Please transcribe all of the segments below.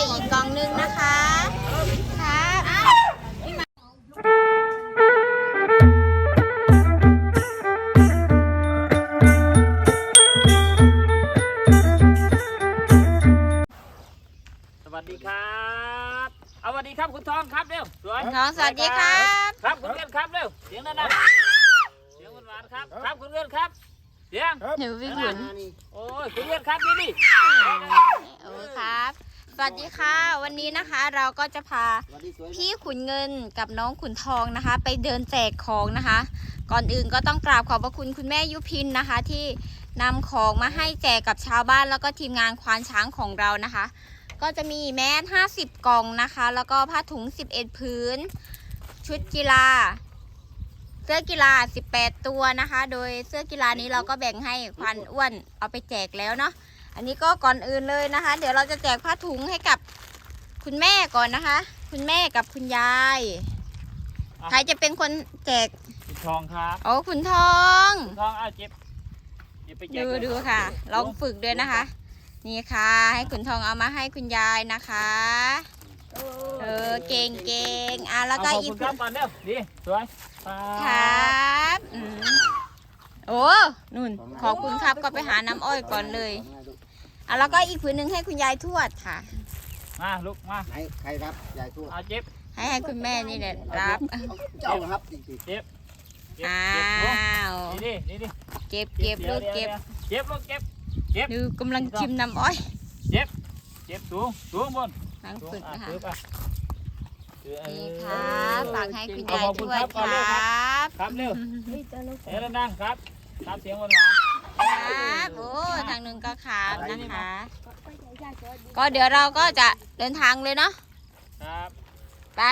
ได้อีกกองหนึงนะคะ ก็จะพาพี่ขุนเงินกับน้องขุนทองนะคะ ไปเดินแจกของนะคะ ก่อนอื่นก็ต้องกราบขอบพระคุณคุณแม่ยุพินนะคะ ที่นำของมาให้แจกกับชาวบ้านแล้วก็ทีมงานควานช้างของเรานะคะ ก็จะมีแมส50 กล่องนะคะ แล้วก็ผ้าถุง 11 พื้น ชุดกีฬา เสื้อกีฬา 18 ตัวนะคะ โดยเสื้อกีฬานี้เราก็แบ่งให้ควันอ้วนเอาไปแจกแล้วเนาะอันนี้ก็ก่อนอื่นเลยนะคะ เดี๋ยวเราจะแจกผ้าถุงให้กับ คุณแม่ก่อนนะคะ คุณแม่กับคุณยายใครจะเป็นคนแจกคุณทองครับโอ้คุณทอง คุณทองเอาเจ็บเจ็บไปแจกดูเลยดูค่ะ ลองฝึกด้วยนะคะ นี่ค่ะ ให้คุณทองเอามาให้คุณยายนะคะ เออเก่งเก่งอะแล้วก็เาขอบอีกคุณครับก่อนเร็วดีสวยคครัรับอืมโอ้นุ่นขอบคุณครับก็ไปหาน้ำอ้อยก่อนเลยอะแล้วก็อีกผืนหนึ่งให้คุณยายทวดค่ะ มาลุกมาไหนใครรับยายทวดเอาเจ็บให้ให้คุณแม่นี่แหละรับ เจ้าครับจริงเจ็บเจ็บอ้าเจ็บลุกว นี่ดินี่ดิเก็บเก็บลูกเก็บเจ็บลูกเจ็บ ดูกำลังชิมน้ำอ้อยเจ็บสูงสูงบนนั่งสูฝึงกอะนะคะ ถือไปถือเออ นี่ครับฝากให้คุณยายขอบคุทณวครัดบคขอบคุณรัครับ บ ครับเร็วเสียงดังๆครับครับเสียงหวาน ครับโอ้ทางหนึ่งก็ครับนะคะ ก็เดี๋ยวเราก็จะเดินทางเลยเนาะๆครับ ไป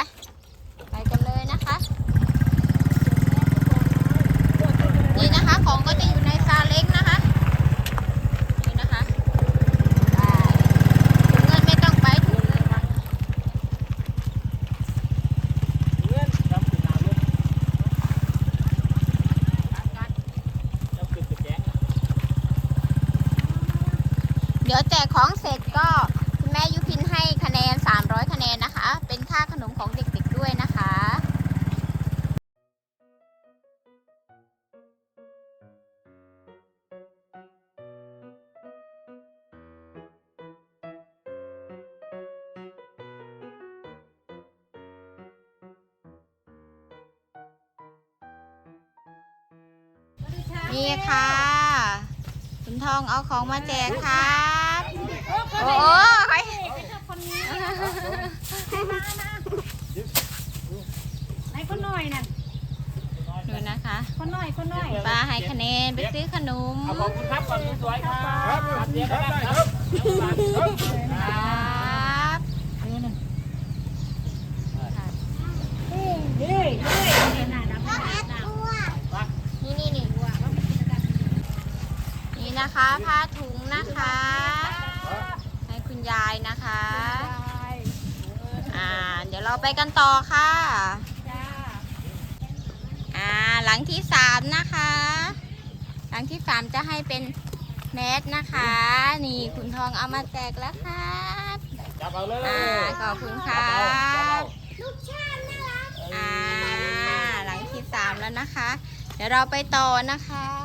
ไปกันเลยนะคะ นี่ค่ะ คุณทองเอาของมาแจกครับโอ้โหใครไหนคนหน่อยน่ะดูนะคะ คนหน่อยคนหน่อยป้าให้คะแนนไปซื้อขนมเอาขอบคุณครับก่อนคุณสวยครับครับเสียงดังๆครับเสียงหวานๆครับครับเฮ้ยเฮ้ยน่ารักมาก นี่นี่นี่ นี่นะคะผ้าถุงนะคะให้คุณยายนะคะอ่าเดี๋ยวเราไปกันต่อค่ะจ้าอ่าหลังที่สามนะคะ หลังที่สามจะให้เป็นแมสนะคะ นี่คุณทองเอามาแจกแล้วครับจับเอาเลยอ่าขอบคุณครับอ่าหลังที่สามแล้วนะคะ เดี๋ยวเราไปต่อนะคะ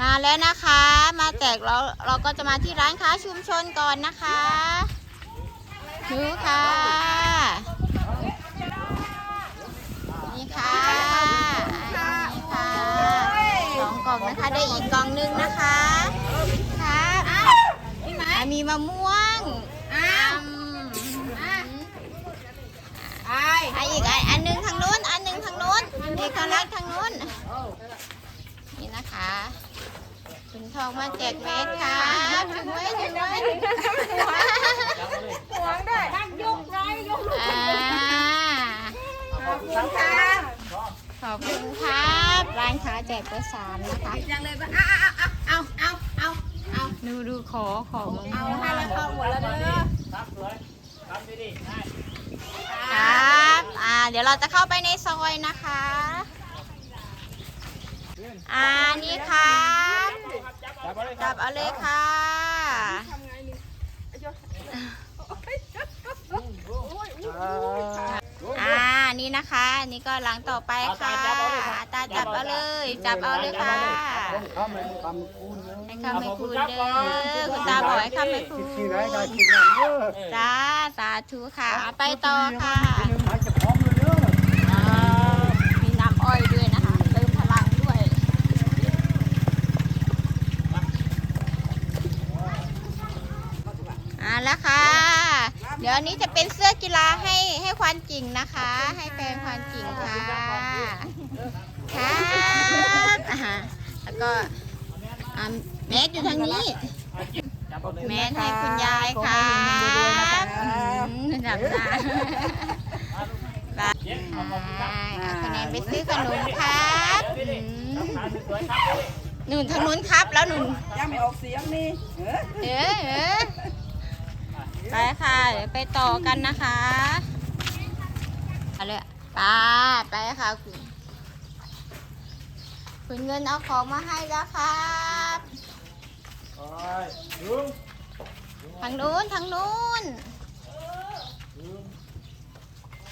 มาแล้วนะคะ มาแจกเราเราก็จะมาที่ร้านค้าชุมชนก่อนนะคะดูค่ะ นี่ค่ะนี่ค่ะสองกล่องนะคะได้อีกกล่องหนึงนะคะครับอะมีมะม่วงอ้าวอะอีกอันอันหนึงทางนู้นอันหนึงทางนู้นเอกลักษณ์ทางนู้นนี่นะคะ คุณทองมาแจกแมสครับถึงไว้ถึงไว้หวงด้วยนั่งยกไรยกอ่าขอบคุณค่ะขอบคุณครับร้านค้าแจกเบอร์สามนะคะจังเลยป่ะเอาเอาเอาเอาเอาดูดูขอขอมะเอาให้แล้วเข้าหมดแล้วเด้อครับสวยครับดีๆให้ครับอ่าเดี๋ยวเราจะเข้าไปในซอยนะคะ อ่านี่ครับจับเอาเลยค่ะอ่านี่นะคะนี่ก็หลังต่อไปค่ะตาจับเอาเลย จับเอาเลยค่ะข้าไปคำคูณเนอะให้คำให้คุณเด้อคุณตาบอกให้คำให้คุคิณดที่คิดนั้นเนอะจ้าสาธุค่ะ ไปต่อค่ะ มีน้ำอ้อยด้วยนะคะ เติมพลังด้วย อ่าแล้วค่ะ เดี๋ยวอันนี้จะเป็นเสื้อกีฬาให้ให้ควานกิ่งนะคะ ให้แฟนควานกิ่งค่ะครับอ่าแล้วก็อ่าแมสอยู่ทางนี้จับเอาเลยแมสให้คุณยายค่ะอืมดับหน้าเย็นขอบคุณครับเอาคะแนนไปซื้อขนมครับอืมขาสวยๆครับหนุนทางนู้นครับแล้วหนุนยังไม่ออกเสียงนี่เออเออเออ ไปค่ะเดี๋ยวไปต่อกันนะคะเอาเลยป้าไปค่ะคุณคุณเงินเอาของมาให้แล้วครับลุงทางนู้นทางนู้น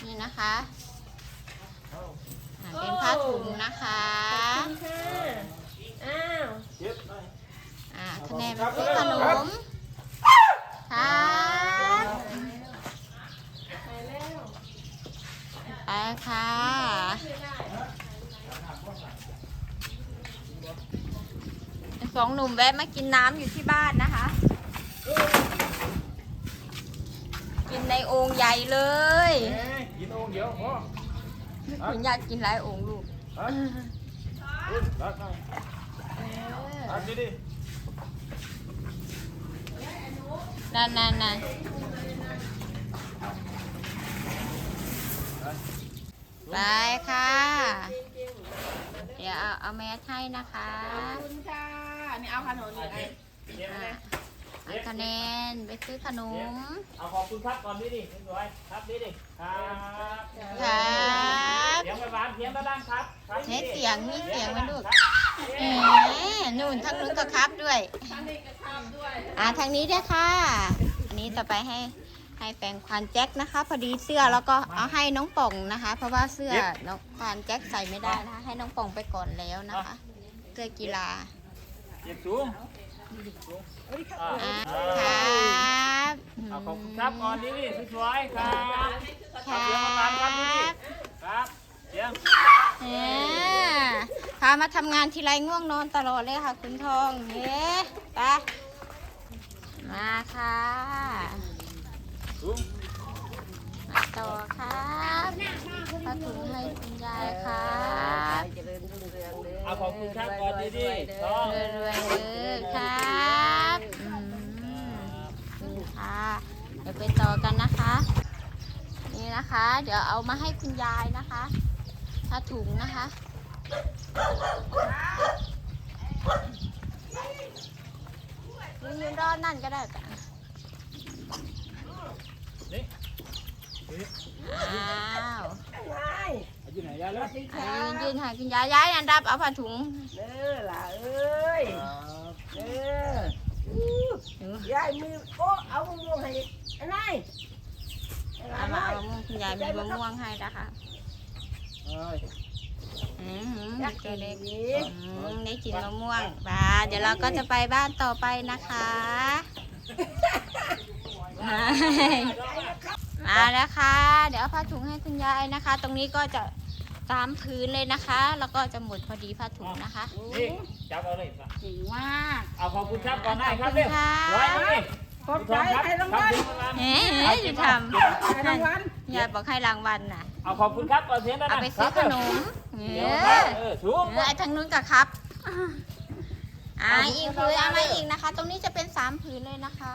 นี่นะคะอ่าเป็นผ้าถุงนะคะอ้าวอ่าคะแนนไปซื้อขนมครับไปค่ะส องหนุ่มแวะมากินน้ำอยู่ที่บ้านนะคะ กินในโอ่งใหญ่เลยกินโอ่งเดียวพอคุณอยากกินหลายโอ่งลูกรักหน่อยรักดิดินั่นนั่นนั่นไปค่ะ เดี๋ยวเอาเอาแมสให้นะคะ ขอบคุณค่ะ นี่เอาขนมนี่ไอ้อะเอาคะแนนไปซื้อขนม เอาขอบคุณครับก่อนดิดิสวยครับดิดิครับครับเสียงหวานๆเสียงดังๆครับครับเฮ้ยเสียงมีเสียงไหมลูกครับแหมนู่นทางนู้นก็ครับด้วยท่านนี่ก็ทำด้วยอ่าทางนี้ด้วยค่ะ อันนี้ต่อไปให้ให้แปรงควันแจ็คนะคะ พอดีเสื้อแล้วก็เอาให้น้องป่องนะคะ เพราะว่าเสื้อน้องควันแจ็คใส่ไม่ได้นะคะ ให้น้องป่องไปก่อนแล้วนะคะ เสื้อกีฬา เจ็บสูงอ่าอ่าครับเอาขอบคุณครับก่อนดิดิสวยๆครับครัเสียงหวานๆครับดิดิบครับเสียงเอ้พามาทำงานทีไรง่วงนอนตลอดเลยค่ะ คุณทองเฮ้ไปมาค่ะสูงมาต่อครับผ้าถุงให้คุณยายครับ เจริญรุ่งเรืองเลยเอาขอบคุณครับก่อนดิดิท้องรวยๆเลยครับอืมนี่ค่ะเดี๋ยวไปต่อกันนะคะ นี่นะคะ เดี๋ยวเอามาให้คุณยายนะคะผ้าถุงนะคะยืนรอนั่นก็ได้จ้ะนี่อ้าว อยู่ไหนยายเลยอะยืนยืนหาคุณยายยายอันดับเอาผ้าถุงเด้อล่ะเอ้ยเด้อยายมือโอ้เอามะม่วงให้อันไหนเอามาเอามะม่วงคุณยายมีมะม่วงให้นะคะอืมอยากเด็กิกนเล็กอีกอืมได้กินมะม่วงบ้าเดี๋ยวเราก็จะไปบ้านต่อไปนะคะมาแล้วค่ะ เดี๋ยวเอาผ้าถุงให้คุณยายนะคะ ตรงนี้ก็จะ ตามพื้นเลยนะคะ แล้วก็จะหมดพอดีผ้าถุงนะคะนี่จับเอาเลยเก่งมากเอาขอบคุณครับก่อนได้ครับเร็วร้อยนี่ขอบใจให้รางวัลเฮ้ยจะทให้รางวัลำยายบอกให้รางวัลน่ะ เอาขอบคุณครับก่อนเสียงดังเอาไปซื้อขนมเอเดี๋ยวอเออสูงเออไอ้ทางนู้นกับครับอ่าอีกผืนเอามาอีกนะคะ ตรงนี้จะเป็นสามผืนเลยนะคะ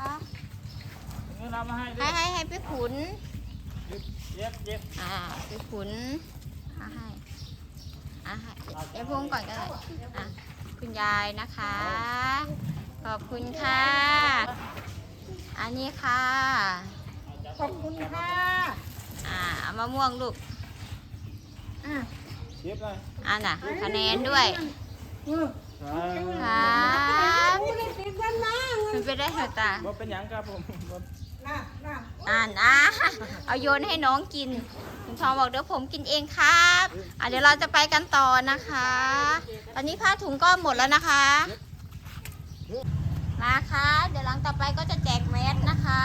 เงินเอามาให้ด้วให้ยให้ให้พี่ขุนเย็บเย็บอ่าพี่ขุนเอาให้อ่าให้เดี๋ยวพงก่อนก็ได้อะคุณยายนะคะ ขอบคุณค่ะ อันนี้ค่ะ ขอบคุณค่ะอ่าเอามะม่วงลูกเย็บเลยอ่าน่ะคะแนนด้วยครับไม่ได้ติดกันนะมันไปได้เหรอตาบ่เป็นหยังครับผมบ่น อ่านอะเอาโยนให้น้องกินคุณทองบอกเดี๋ยวผมกินเองครับอะเดี๋ยวเราจะไปกันต่อนะคะ ตอนนี้ผ้าถุงก็หมดแล้วนะคะ มาค่ะ เดี๋ยวหลังต่อไปก็จะแจกแมสนะคะ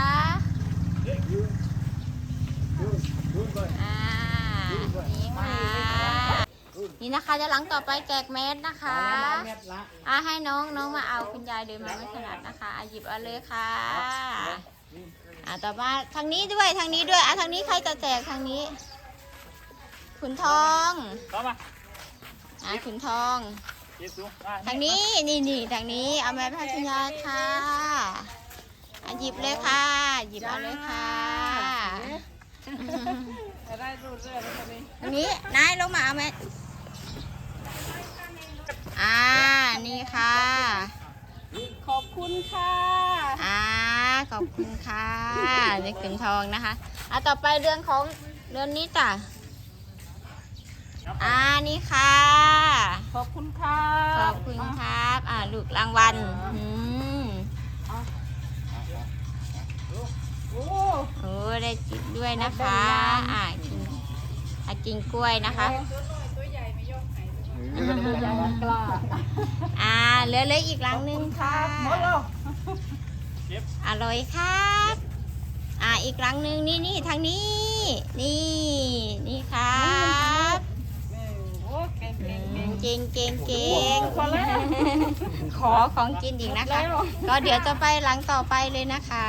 อ่านี่ค่ะนี่นะคะเดี๋ยวหลังต่อไปแจกแมสนะคะอ่าให้น้องน้องมาเอาคุณยายเดินมาไม่ถนัดนะคะอะหยิบเอาเลยค่ะ อ่าต่อมาทางนี้ด้วยทางนี้ด้วยอะทางนี้ใครจะแจกทางนี้ขุนทองเข้ามาอะขุนทองเจ็บสูงมาทางนี้นี่นี่ทางนี้เอาแม่ให้คุณยายค่ะอะหยิบเลยค่ะ หยิบเอาเลยค่ะทางนี้นายลงมาเอาแม่อ่านี่ค่ะ ขอบคุณค่ะอ่า ขอบคุณค่ะนี่ขุนทองนะคะอะต่อไปเรื่องของเรื่องนี้จ้ะอ่านี่ค่ะ ขอบคุณค่ะขอบคุณครับ อ่าลูกรางวัลอืมโอ้โอ้ได้จิบด้วยนะคะ อ่ากินอ่ากินกล้วยนะคะ กล้าอ่าเหลือเหลยอีกหลังหนึงค่ะ หมดแล้ว อร่อยครับ อ่าอีกหลังหนึงนี่นี่ทางนี้ นี่นี่ครับโอ้เก่งอืเก่งมเก่งเก่งเก่งเก่งพอแล้วขอของกินอีกนะคะแล้วก็เดี๋ยวจะไปหลังต่อไปเลยนะคะ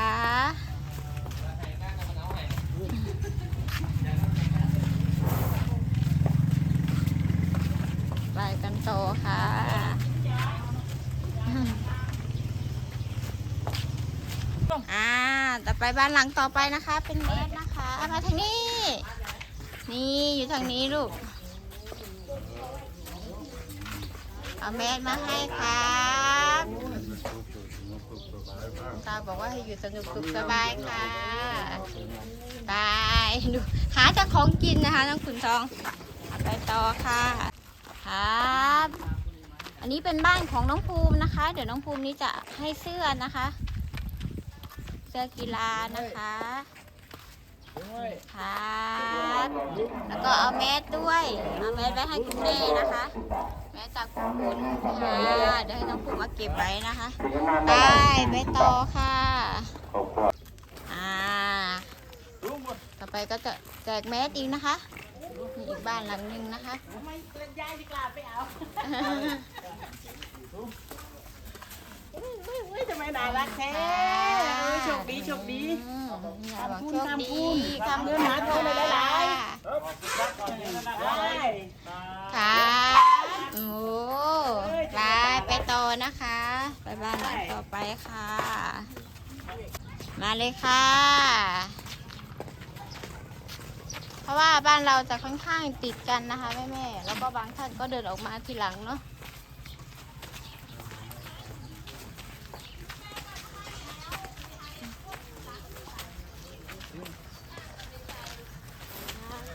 ไปกันต่อค่ะ อ่าต่อไปบ้านหลังต่อไปนะคะ เป็นเมสนะคะามาทางนี้ นี่อยู่ทางนี้ลูก เอาแมสมาให้ครับตาบอกว่าให้อยู่สนุกสุขสบายค่ะบายดูหาเจากของกินนะคะน้องขุนทองไปต่อค่ะ ครับ อันนี้เป็นบ้านของน้องภูมินะคะ เดี๋ยวน้องภูมินี้จะให้เสื้อนะคะ สื้อกีฬานะคะครับแล้วก็เอาแมสด้วยเอาแมสไว้ให้คุณแม่นะคะ แม่จากคุณคุณค่ะเดี๋ยวให้น้องภูมิมาเก็บไว้นะคะไปไปต่อค่ะอ่าสูงหมดต่อไปก็จะแจกแมสอีกนะคะนี่อีกบ้านหลังหนึงนะคะไม่ยายดีกว่าไปเอาอุ้ยอุ้ยทำไมน่ารักแท้เออ โชคดีโชคดีอืมยายบอกทำบุญโชคดี ทำบุญทำเงินหาทองเลยหลายได้ครับโอ้ไปไปต่อนะคะ ไปบ้านหลังต่อไปค่ะ มาเลยค่ะ เพราะว่าบ้านเราจะค่อนข้างติดกันนะคะแม่แม่ๆแล้วก็บางท่านก็เดินออกมาทีหลังเนาะ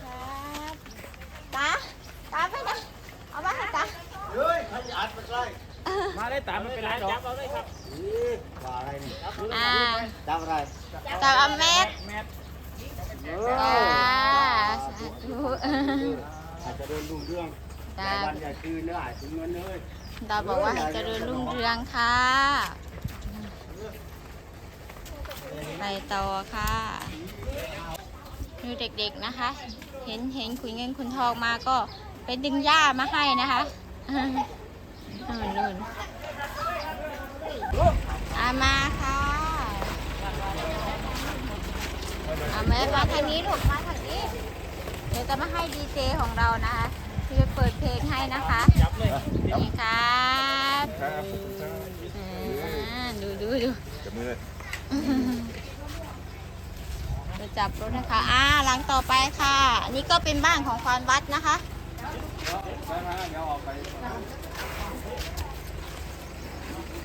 ครับตาตาไปไหนเอามาให้ตา เฮ้ยให้อัดไปใกล้ มาได้ตามไม่เป็นไรหรอกจับเอาเลยครับนี่ว่าอะไรนี่อ่าจำอะไรจับเอาเม็ดแมทเอจ้าอสาธุอาจจะเดินรุ่งเรื่องตาแต่วันอย่าคืนเนื้ออาจถึงเงินเลยตาบอกว่าให้เจริญรุ่งเรืองค่ะไปต่อค่ะดูเด็กๆนะคะ เห็นเห็นขุนเงินขุนทองมาก็ไปดึงหญ้ามาให้นะคะ นู่นนู่นอามาค่ะเอาแม่มาทางนี้ลูกมาทางนี้ เดี๋ยวจะมาให้ดีเจของเรานะคะที่จะเปิดเพลงให้นะคะจับเลยนี่ครับอ่าดูดูดูจับมือจะจับรถนะคะ อ่า หลังต่อไปค่ะ อันนี้ก็เป็นบ้านของควานวัดนะคะ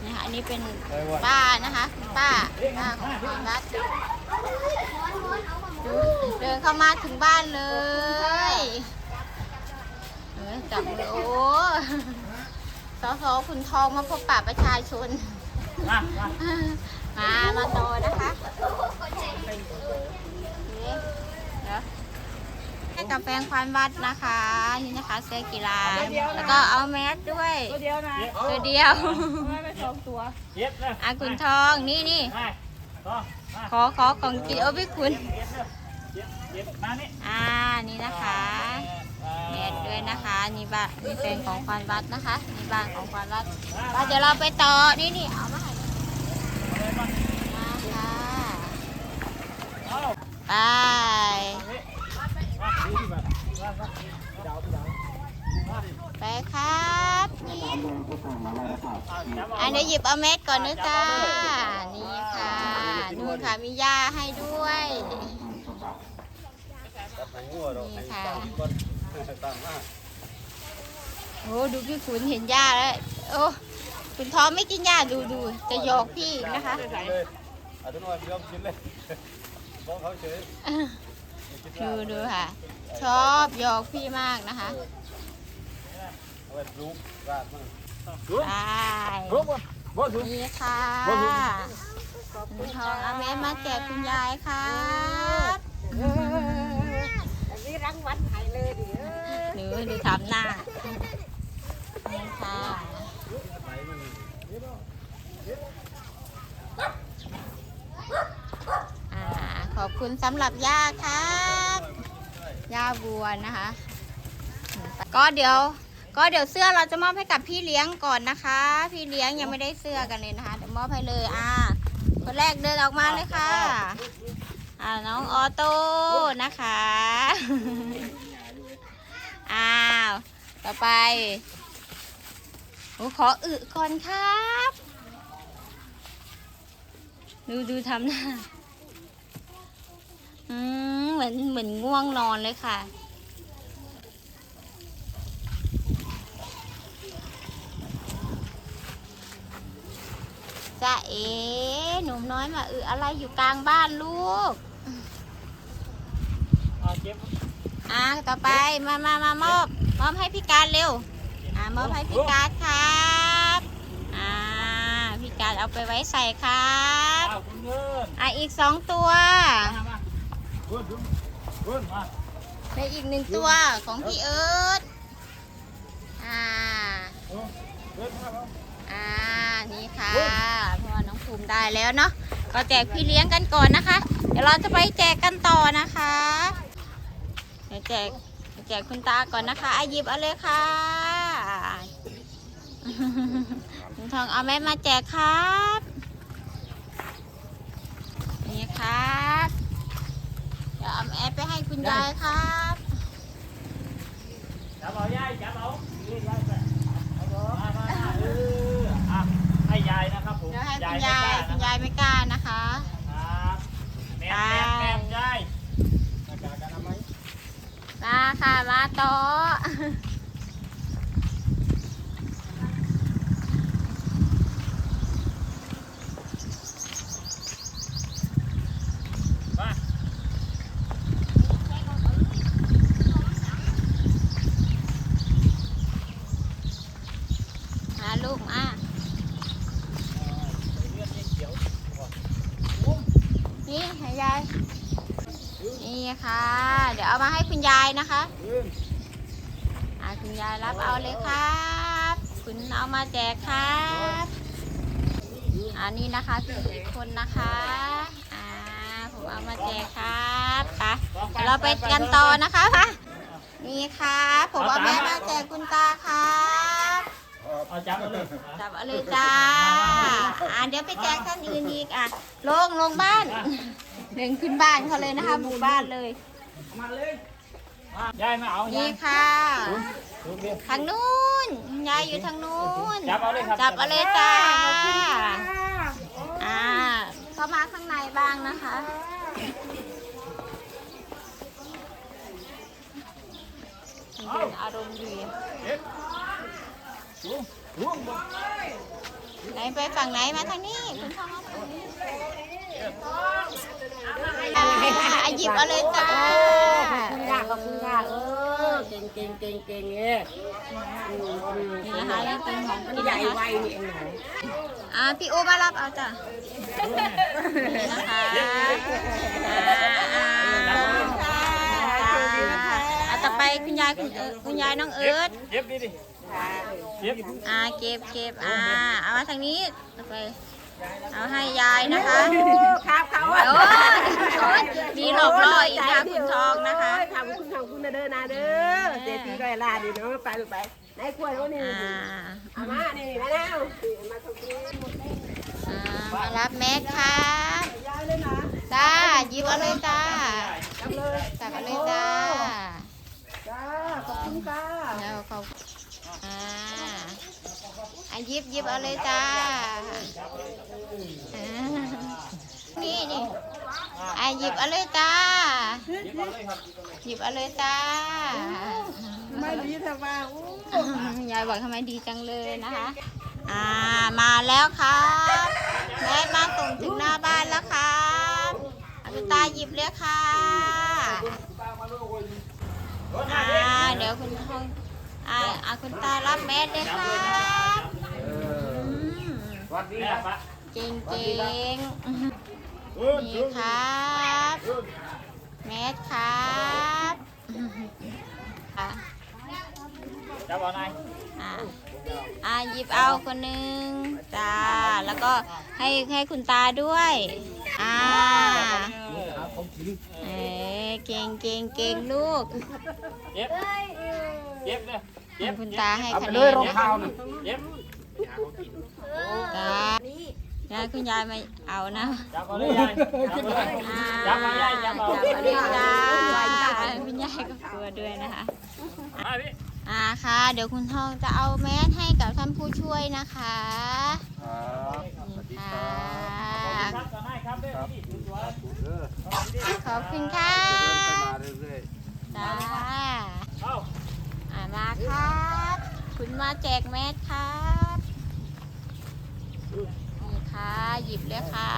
ไปมาเดี๋ยวออกไปนี่ค่ะอันนี้เป็นป้านะคะคุณป้าป้าของควานวัดดูเดินเข้ามาถึงบ้านเลยเออจับมือโอ้สอสอคุณทองมาพบปะประชาชน มา มามามาต่อนะคะเดี๋ยวให้กับแฟนควันวัดนะคะ นี่นะคะเสื้อกีฬาแล้วก็เอาแมสด้วย ตัวเดียวนะตัวเดียวไม่ไป สองตัวเย็บเลยอาคุณทองนี่นี่มาต่อมาขอขอของกินโอ้พี่คุณ เย็บเลยเย็บเย็บมานี่อ่านี่นะคะแมสด้วยนะคะนี่บ้านนี่เป็นของควันวัดนะคะนี่บ้านของควันวัดไปเดี๋ยวเราไปต่อนี่นี่เอามาให้มาค่ะเอาไปไป ครับนี่อันนี้หยิบเอาเม็ดก่อนนะจ้า นี่ค่ะ นู่นค่ะมียาให้ด้วย นี่ค่ะ โอ้ดูพี่ขุนเห็นยาแล้ว โอ้คุณท้องไม่กินยาดูดูจะหยอกพี่นะคะเอาตัวน้อยพี่ยอมกินเลยบอกเขาเฉยดูดูค่ะ ชอบหยอกพี่มากนะคะเอา ไว้ปลูกราดมันไปลุกบ่บ่ถึงนี่ค่ะคุณทองเอาแม่มาแจกคุณยายครับอันนี้รังวัดไห้เลยดิเออหนูดูทำหน้านี่ค่ะอ่าขอบคุณสำหรับย่าครับย่าบัวนะคะ ก็เดี๋ยว ก็เดี๋ยวเสื้อเราจะมอบให้กับพี่เลี้ยงก่อนนะคะ พี่เลี้ยงยังไม่ได้เสื้อกันเลยนะคะเดี๋ยวมอบให้เลยอ่าคนแรกเดินออกมาเลยค่ะ อ่าน้องออโต้นะคะ อ้าว ต่อไปโอ้ขออึก่อนครับ ดูดูทำหน้า อืมเหมือนเหมือนง่วงนอนเลยค่ะ จะเอ๋หนุ่มน้อยมาอึอะไรอยู่กลางบ้านลูกเอาเจ็บอะต่อไปมามามามอบมอบให้พี่การเร็วอ่ามอบให้พี่การครับอ่าพี่การเอาไปไว้ใส่ครับอาคุณเงินอะอีกสองตัวมามาคุณคุณคุณมาในอีกหนึ่งตัวของพี่เอิร์ธอ่าเดินมาครับอ่า นี่ค่ะเพราะว่าน้องภูมิได้แล้วเนาะก็แจกพี่เลี้ยงกันก่อนนะคะ เดี๋ยวเราจะไปแจกกันต่อนะคะ เดี๋ยวแจกแจกคุณตาก่อนนะคะอายิบเอาเลยค่ะคุณทองเอาแม่มาแจกครับ นี่ครับเดี๋ยวเอาแม่ไปให้คุณยายครับจับเอายายจับเอานี่ยายไปเอาบ่มามามาเอออะให้ยาย นะครับผมเดี๋ยวให้คุณไม่ยายกล้คุณนะยายไม่กล้านะคะครับแม่แม่แม่ยายหน้ากากอนามัยมาค่ะมาโต๊ะ มา มาลูกมา เลือดเขียว นี่ให้ยายนี่ค่ะ เดี๋ยวเอามาให้คุณยายนะคะอ่าคุณยายรับเอาเลยครับคุณเอามาแจกครับอันนี้นะคะพี่คนนะคะอ่าผมเอามาแจกครับไปเราไปกันต่อนะคะมานี่ค่ะผมเอาแม่มาแจกคุณตาครับ เอาจับเอาเลยจับเอาเลยจ้า อ่าเดี๋ยวไปแจกท่านอื่นอีกอะ ลงลงบ้านเดินขึ้นบ้านเขาเลยนะคะหมู่บ้านเลย มายายมาเอานี่ยายค่ะดูเบี้ยทางนู้นยายอยู่ทางนู้น จับเอาเลยครับจับเอาเลยจ้า อ่าเข้ามาข้างในบ้างนะคะ เป็นอารมณ์ดีลุงลุง ไหนไปฝั่งไหนมาทางนี้คุณพ่อมาฝั่งนี้อะหยิบเอาเลยจ้าคุณค่ะขอบคุณค่ะเออเก่งเก่งเก่งเก่งเนี่ยนี่นะคะนี่เป็นของมันกินใหญ่นะคะไวนี่เองอะพี่อูมารับเอาจ้ะนี่นะคะ คุณยายคุณเอิร์ธคุณยายน้องเอิร์ธเย็บดิดิเย็บอ่าเก็บเก็บอ่าเอามาทางนี้ต่อไปเอาให้ยายนะคะครับเขาโอ้ยโอ้ยมีหลอกล่ออีกนะคุณทองนะคะขอบคุณขอบคุณนะเด้อนะเด้อเจ๊ตีก็ลาดีเนาะไปลูกไปนายกล้วยโน่นนี่อ่าเอามานี่นี่นะแล้วมาตรงนี้อ่ามารับแมสครับยายเลยนะจ้าหยิบเอาเลยจ้าจับเลยตักเอาเลยจ้า จ้าขอบคุณค่ะแล้วเขาอ่าอะหยิบหยิบเอาเลยจ้าอ่านี่นี่อะหยิบเอาเลยจ้า หยิบเอาเลยจ้า ไม่ดีแต่ว่าอู้ยายบอกทำไมดีจังเลยนะคะ อ่ามาแล้วครับแม่มาส่งถึงหน้าบ้านแล้วครับอะคุณตาหยิบเลยค่ะ อ่าเดี๋ยวคุณทองอ่าอ่าคุณตารับแมสเลยครับอืมวัดดีเนี่ยปะเก่งเก่งนี่ครับแมสครับอะจับเอานายอ่าอ่าหยิบเอาคนหนึ่งจ้าแล้วก็ให้ให้คุณตาด้วย อ่าเอ้ย เก่งเก่งเก่งลูกเย็บเย็บเนี่ยเย็บคุณตาให้คะแนเลยนรองเท้านี่เย็บจ้าจ้าคุณยายไม่เอานะจับเอาเลยยายจับเอาเลยอ่าจับเอายายจับเอาจับเอาเลยจ้าคุณยายก็กลัวด้วยนะคะมาพี่อ่าค่ะ เดี๋ยวคุณทองจะเอาแมสให้กับท่านผู้ช่วยนะคะครับสวัสดีค่ะครับ ครับต่อหน้าครับเด้อพี่สวยเด้อขอบคุณค่ะ เดินกันมาเรื่อยจ้าๆเข้า อ่ามาครับ คุณมาแจกแมสครับนี่ค่ะ หยิบเลยค่ะ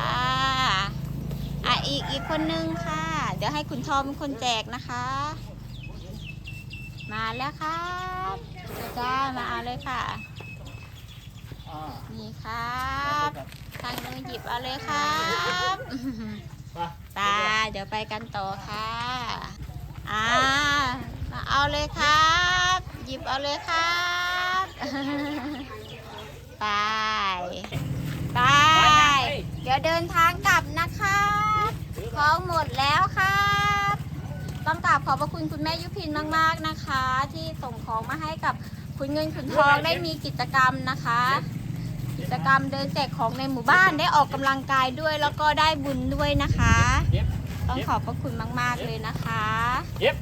อะอีกอีกคนนึงค่ะ เดี๋ยวให้คุณทอมเป็นคนแจกนะคะ มาแล้วครับจ้ามาเอาเลยค่ะ อ่านี่ครับ ทางนู้นหยิบเอาเลยครับ ไปตาเดี๋ยวไปกันต่อค่ะอ่ามาเอาเลยครับ หยิบเอาเลยครับไปไปเดี๋ยวเดินทางกลับนะครับของหมดแล้วครับต้องกราบขอบพระคุณคุณแม่ยุพินมาก ๆนะคะ ที่ส่งของมาให้กับคุณเงินคุณทองได้มีกิจกรรมนะคะ จกรรมเดินแจกของในหมู่บ้านได้ออกกำลังกายด้วยแล้วก็ได้บุญด้วยนะคะเย็บต้องขอบพระคุณมาก ๆ เลยนะคะ เย็บ